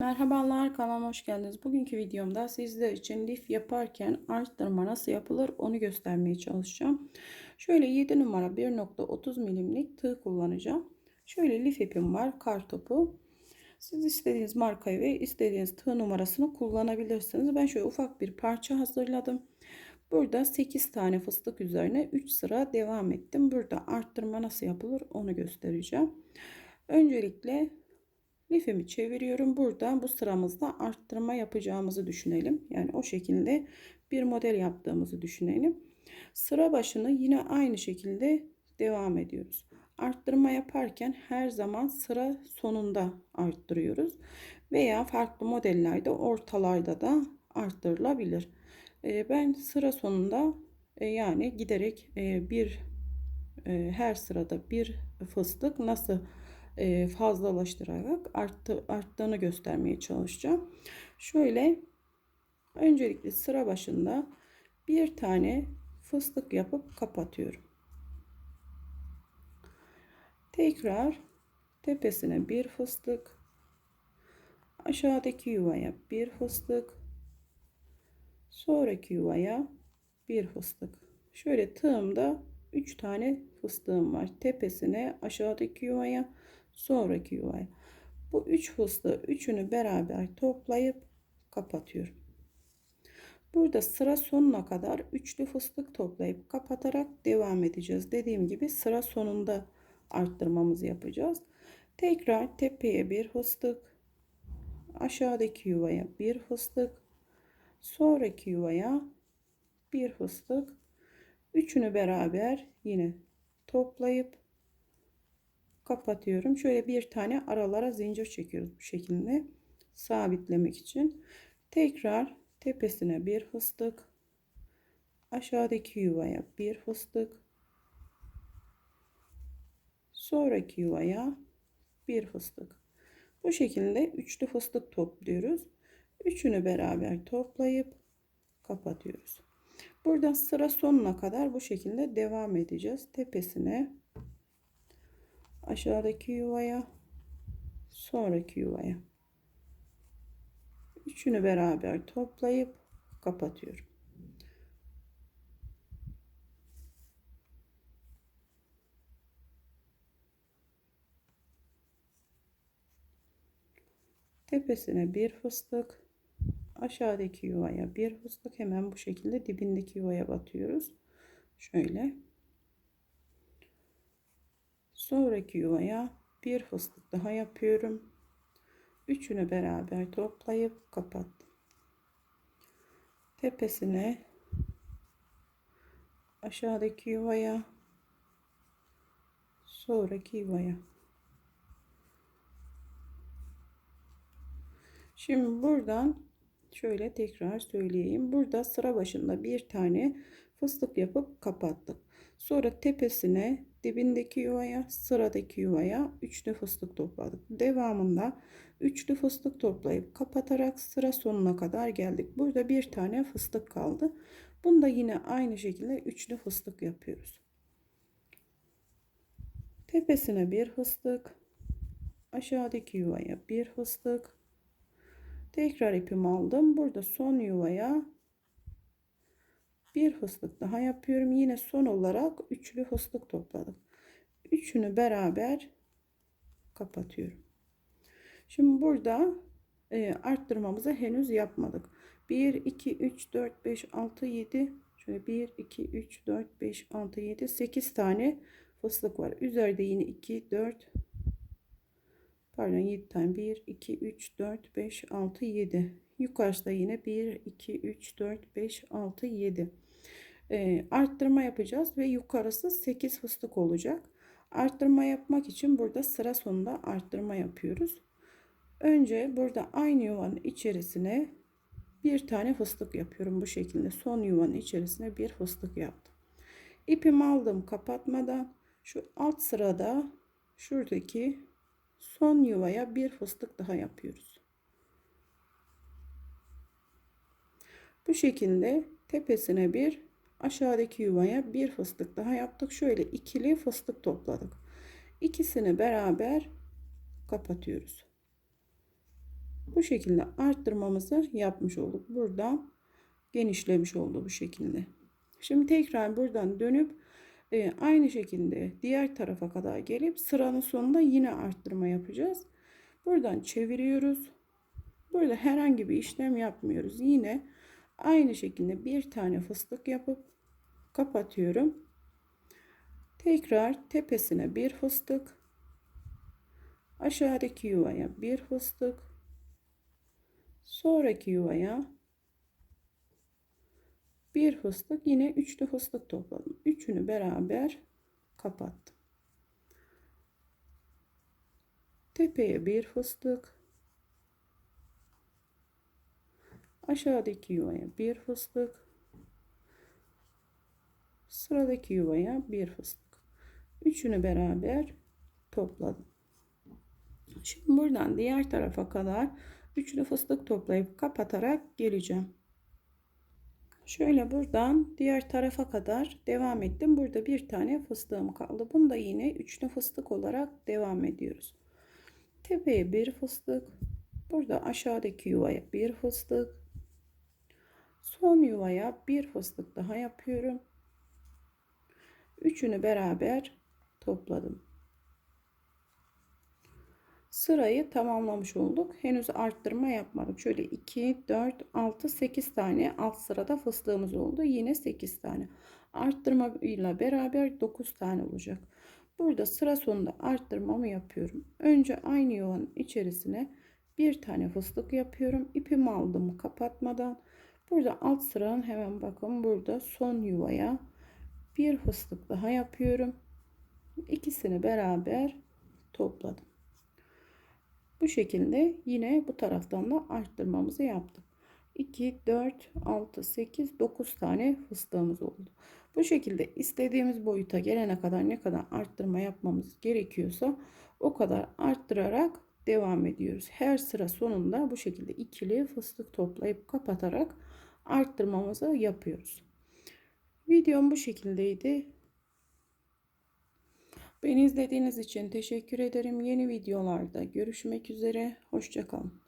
Merhabalar kanalıma hoş geldiniz. Bugünkü videomda sizler için lif yaparken arttırma nasıl yapılır onu göstermeye çalışacağım. Şöyle 7 numara 1.30 milimlik tığ kullanacağım. Şöyle lif ipim var kar topu. Siz istediğiniz markayı ve istediğiniz tığ numarasını kullanabilirsiniz. Ben şöyle ufak bir parça hazırladım. Burada 8 tane fıstık üzerine 3 sıra devam ettim. Burada arttırma nasıl yapılır onu göstereceğim. Öncelikle lifimi çeviriyorum. Burada bu sıramızda arttırma yapacağımızı düşünelim. Yani o şekilde bir model yaptığımızı düşünelim. Sıra başını yine aynı şekilde devam ediyoruz. Arttırma yaparken her zaman sıra sonunda arttırıyoruz. Veya farklı modellerde ortalarda da arttırılabilir. Ee, ben sıra sonunda e, yani giderek e, bir e, her sırada bir fıstık nasıl fazlalaştırarak arttı, arttığını göstermeye çalışacağım. Şöyle öncelikle sıra başında bir tane fıstık yapıp kapatıyorum. Tekrar tepesine bir fıstık aşağıdaki yuvaya bir fıstık sonraki yuvaya bir fıstık şöyle tığımda 3 tane fıstığım var tepesine aşağıdaki yuvaya sonraki yuvaya. Bu 3 fıstığı üçünü beraber toplayıp kapatıyorum. Burada sıra sonuna kadar üçlü fıstık toplayıp kapatarak devam edeceğiz. Dediğim gibi sıra sonunda arttırmamızı yapacağız. Tekrar tepeye bir fıstık aşağıdaki yuvaya bir fıstık sonraki yuvaya bir fıstık. Üçünü beraber yine toplayıp kapatıyorum şöyle bir tane aralara zincir çekiyoruz bu şekilde sabitlemek için tekrar tepesine bir fıstık aşağıdaki yuvaya bir fıstık sonraki yuvaya bir fıstık bu şekilde üçlü fıstık topluyoruz Üçünü beraber toplayıp kapatıyoruz. Buradan sıra sonuna kadar bu şekilde devam edeceğiz. Tepesine aşağıdaki yuvaya sonraki yuvaya üçünü beraber toplayıp kapatıyorum. Tepesine bir fıstık aşağıdaki yuvaya bir fıstık hemen bu şekilde dibindeki yuvaya batıyoruz. Şöyle. Sonraki yuvaya bir fıstık daha yapıyorum. Üçünü beraber toplayıp kapattım. Tepesine aşağıdaki yuvaya sonraki yuvaya Şimdi buradan Şöyle tekrar söyleyeyim. Burada sıra başında bir tane fıstık yapıp kapattık. Sonra tepesine dibindeki yuvaya sıradaki yuvaya üçlü fıstık topladık. Devamında üçlü fıstık toplayıp kapatarak sıra sonuna kadar geldik. Burada bir tane fıstık kaldı. Bunda yine aynı şekilde üçlü fıstık yapıyoruz. Tepesine bir fıstık, aşağıdaki yuvaya bir fıstık, Tekrar ipimi aldım. Burada son yuvaya bir fıstık daha yapıyorum. Yine son olarak üçlü fıstık topladım. Üçünü beraber kapatıyorum. Şimdi burada e, arttırmamızı henüz yapmadık. 1, 2, 3, 4, 5, 6, 7 şöyle 1, 2, 3, 4, 5, 6, 7, 8 tane fıstık var. Üzerinde yine 2, 4, pardon 7 tane 1 2 3 4 5 6 7 yukarıda yine 1 2 3 4 5 6 7 e, arttırma yapacağız ve yukarısı 8 fıstık olacak. Arttırma yapmak için burada sıra sonunda arttırma yapıyoruz. Önce burada aynı yuvanın içerisine bir tane fıstık yapıyorum bu şekilde. Son yuvanın içerisine bir fıstık yaptım. İpimi aldım kapatmadan. Şu alt sırada şuradaki son yuvaya bir fıstık daha yapıyoruz. Bu şekilde tepesine bir aşağıdaki yuvaya bir fıstık daha yaptık. Şöyle ikili fıstık topladık. İkisini beraber kapatıyoruz. Bu şekilde arttırmamızı yapmış olduk. Burada genişlemiş oldu bu şekilde. Şimdi tekrar buradan dönüp e, aynı şekilde diğer tarafa kadar gelip sıranın sonunda yine arttırma yapacağız. Buradan çeviriyoruz. Burada herhangi bir işlem yapmıyoruz. Yine aynı şekilde bir tane fıstık yapıp kapatıyorum. Tekrar tepesine bir fıstık. Aşağıdaki yuvaya bir fıstık. Sonraki yuvaya bir fıstık yine üçlü fıstık topladım. Üçünü beraber kapattım. Tepeye bir fıstık. Aşağıdaki yuvaya bir fıstık. Sıradaki yuvaya bir fıstık. Üçünü beraber topladım. Şimdi buradan diğer tarafa kadar üçlü fıstık toplayıp kapatarak geleceğim. Şöyle buradan diğer tarafa kadar devam ettim. Burada bir tane fıstığım kaldı. Bunu da yine üçlü fıstık olarak devam ediyoruz. Tepeye bir fıstık. Burada aşağıdaki yuvaya bir fıstık. Son yuvaya bir fıstık daha yapıyorum. Üçünü beraber topladım. Sırayı tamamlamış olduk. Henüz arttırma yapmadık. Şöyle 2, 4, 6, 8 tane alt sırada fıstığımız oldu. Yine 8 tane. Arttırma ile beraber 9 tane olacak. Burada sıra sonunda arttırmamı yapıyorum. Önce aynı yuvanın içerisine bir tane fıstık yapıyorum. İpimi aldım kapatmadan. Burada alt sıranın hemen bakın burada son yuvaya bir fıstık daha yapıyorum. İkisini beraber topladım. Bu şekilde yine bu taraftan da arttırmamızı yaptık. 2, 4, 6, 8, 9 tane fıstığımız oldu. Bu şekilde istediğimiz boyuta gelene kadar ne kadar arttırma yapmamız gerekiyorsa o kadar arttırarak devam ediyoruz. Her sıra sonunda bu şekilde ikili fıstık toplayıp kapatarak arttırmamızı yapıyoruz. Videom bu şekildeydi. Beni izlediğiniz için teşekkür ederim. Yeni videolarda görüşmek üzere. Hoşçakalın.